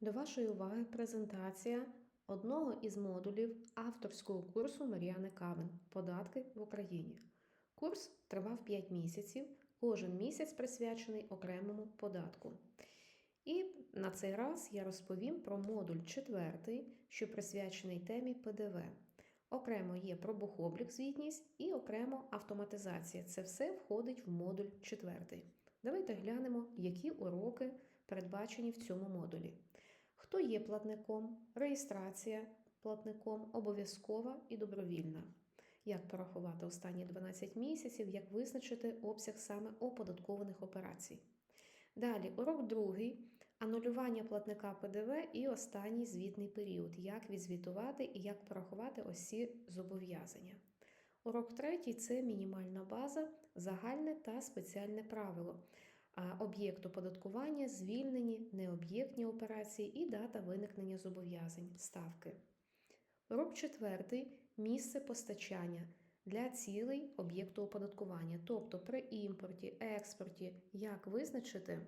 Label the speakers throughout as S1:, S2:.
S1: До вашої уваги презентація одного із модулів авторського курсу Мар'яни Кавен Податки в Україні. Курс тривав 5 місяців, кожен місяць присвячений окремому податку. І на цей раз я розповім про модуль 4, що присвячений темі ПДВ. Окремо є пробухоблік звітність і окремо автоматизація. Це все входить в модуль 4. Давайте глянемо, які уроки передбачені в цьому модулі. Хто є платником, реєстрація платником обов'язкова і добровільна. Як порахувати останні 12 місяців, як визначити обсяг саме оподаткованих операцій. Далі, урок другий анулювання платника ПДВ і останній звітний період, як відзвітувати і як порахувати ось ці зобов'язання. Урок третій це мінімальна база, загальне та спеціальне правило. Об'єкт оподаткування, звільнені, необ'єктні операції і дата виникнення зобов'язань, ставки. Урок четвертий місце постачання для цілей об'єкту оподаткування, тобто при імпорті, експорті, як визначити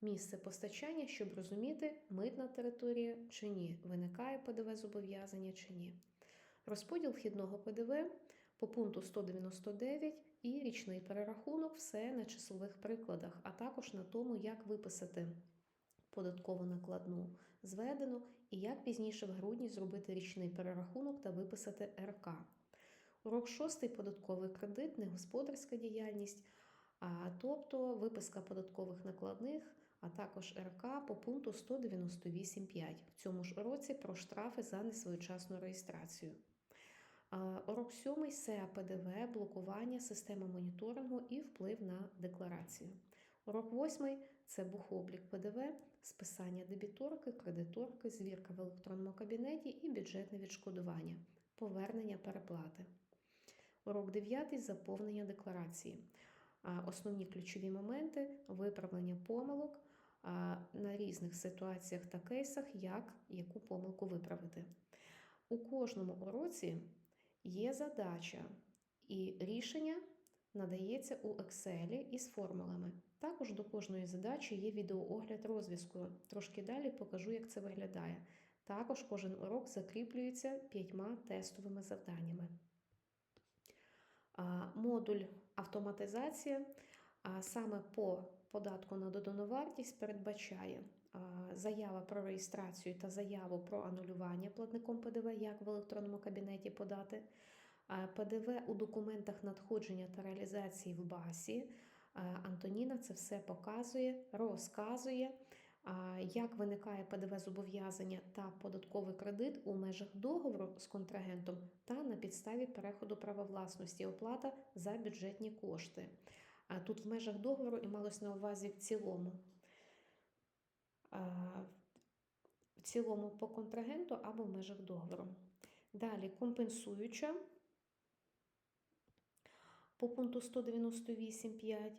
S1: місце постачання, щоб розуміти, митна територія чи ні, виникає ПДВ зобов'язання чи ні. Розподіл вхідного ПДВ по пункту 199 і річний перерахунок все на числових прикладах, а також на тому, як виписати податкову накладну зведену і як пізніше в грудні зробити річний перерахунок та виписати РК. Урок 6 податковий кредит, негосподарська діяльність, а, тобто виписка податкових накладних, а також РК по пункту 198.5. В цьому ж уроці про штрафи за несвоєчасну реєстрацію. Урок 7 СЕА ПДВ, блокування, система моніторингу і вплив на декларацію. Урок 8 це бухоблік ПДВ, списання дебіторки, кредиторки, звірка в електронному кабінеті і бюджетне відшкодування, повернення переплати. Урок 9 заповнення декларації. Основні ключові моменти виправлення помилок на різних ситуаціях та кейсах, як яку помилку виправити. У кожному уроці є задача, і рішення надається у Excel із формулами. Також до кожної задачі є відеоогляд розв'язку. Трошки далі покажу, як це виглядає. Також кожен урок закріплюється п'ятьма тестовими завданнями. Модуль автоматизація саме по податку на додану вартість передбачає заява про реєстрацію та заяву про анулювання платником ПДВ, як в електронному кабінеті подати. ПДВ у документах надходження та реалізації в БАСі. Антоніна це все показує, розказує. Як виникає ПДВ зобов'язання та податковий кредит у межах договору з контрагентом та на підставі переходу права власності оплата за бюджетні кошти. Тут в межах договору і малось на увазі в цілому. В цілому по контрагенту або в межах договору. Далі компенсуюча по пункту 198.5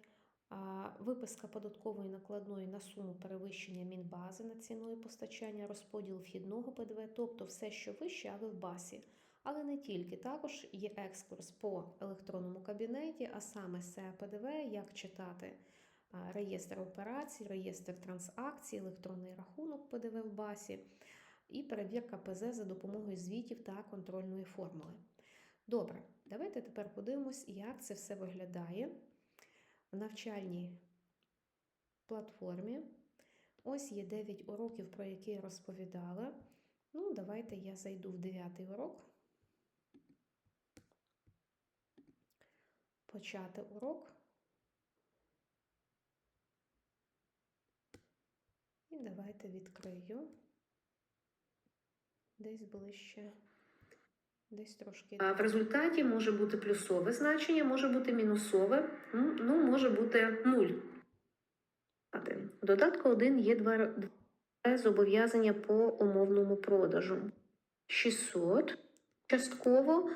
S1: Виписка податкової накладної на суму перевищення мінбази над ціною постачання, розподіл вхідного ПДВ, тобто все, що вище, але в басі. Але не тільки. Також є екскурс по електронному кабінеті, а саме СЕА ПДВ, як читати реєстр операцій, реєстр транзакцій, електронний рахунок ПДВ в басі і перевірка ПЗ за допомогою звітів та контрольної формули. Добре, давайте тепер подивимось, як це все виглядає в навчальній платформі. Ось є 9 уроків, про які я розповідала. Ну, давайте я зайду в 9 урок. Почати урок. І давайте відкрию. Десь ближче. Десь трошки.
S2: А В результаті може бути плюсове значення, може бути мінусове, ну, може бути нуль. У додатку 1 є два зобов'язання по умовному продажу. 600 частково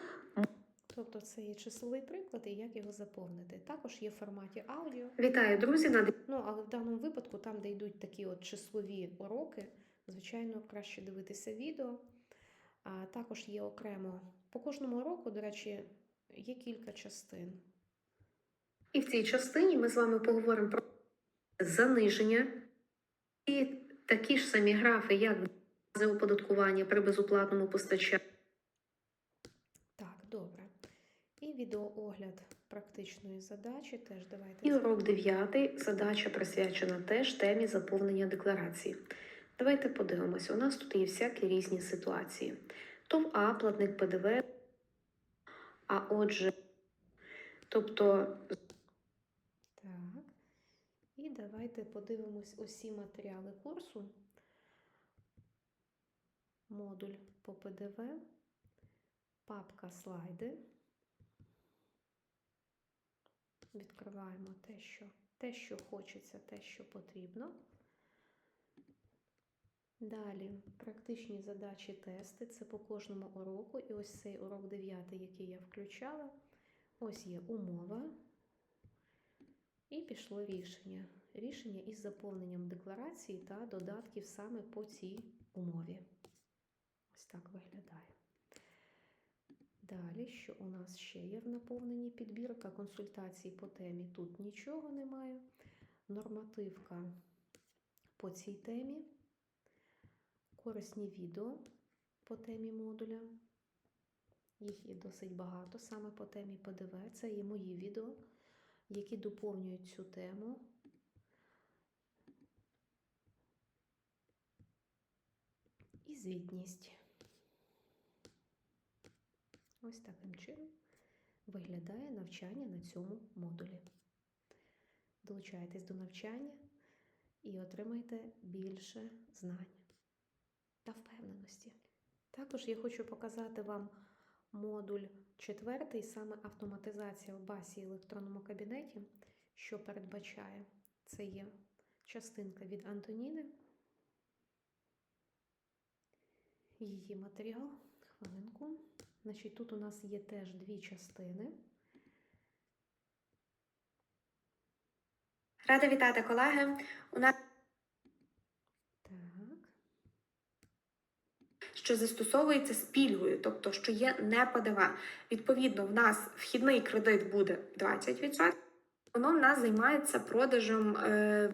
S1: Тобто це є числовий приклад і як його заповнити. Також є в форматі аудіо.
S2: Вітаю, друзі! На
S1: Ну, але в даному випадку, там, де йдуть такі от числові уроки, звичайно, краще дивитися відео. А також є окремо по кожному уроку, до речі, є кілька частин.
S2: І в цій частині ми з вами поговоримо про заниження і такі ж самі графи, як за оподаткування при безоплатному постачанні.
S1: Так, добре. І відеоогляд практичної задачі теж давайте.
S2: І урок 9. Задача присвячена теж темі заповнення декларації. Давайте подивимося. У нас тут є всякі різні ситуації. ТОВ А, платник ПДВ, а отже, тобто
S1: Так. І давайте подивимось усі матеріали курсу. Модуль по ПДВ, папка слайди. Відкриваємо те, що, те, що хочеться, те, що потрібно. Далі практичні задачі, тести. Це по кожному уроку. І ось цей урок 9, який я включала. Ось є умова. І пішло рішення. Рішення із заповненням декларації та додатків саме по цій умові. Ось так виглядає. Далі, що у нас ще є в наповненні підбірка консультацій по темі? Тут нічого немає. Нормативка по цій темі. Корисні відео по темі модуля. Їх є досить багато саме по темі ПДВ. Це є мої відео, які доповнюють цю тему. І звітність. Ось таким чином виглядає навчання на цьому модулі. Долучайтесь до навчання і отримайте більше знань та впевненості. Також я хочу показати вам модуль четвертий, саме автоматизація в басі електронному кабінеті, що передбачає. Це є частинка від Антоніни. Її матеріал. Хвилинку. Значить, тут у нас є теж дві частини.
S3: Рада вітати колеги. У нас
S1: Так.
S3: що застосовується з пільгою, тобто що є не ПДВ. Відповідно, в нас вхідний кредит буде 20%. Воно в нас займається продажем е,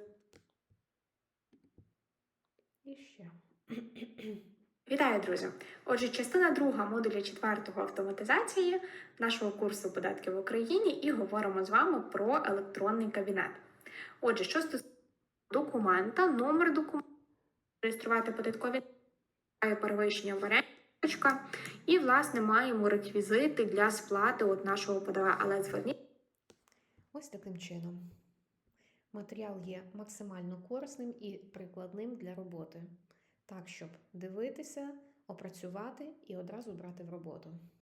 S1: І ще.
S3: Вітаю, друзі! Отже, частина друга модуля четвертого автоматизації нашого курсу податки в Україні, і говоримо з вами про електронний кабінет. Отже, що стосується документа, номер документа, реєструвати податкові перевищення варіанточка, і, власне, маємо реквізити для сплати от нашого ПДВ. Але зверніть
S1: Ось таким чином. Матеріал є максимально корисним і прикладним для роботи. Так, щоб дивитися, опрацювати і одразу брати в роботу.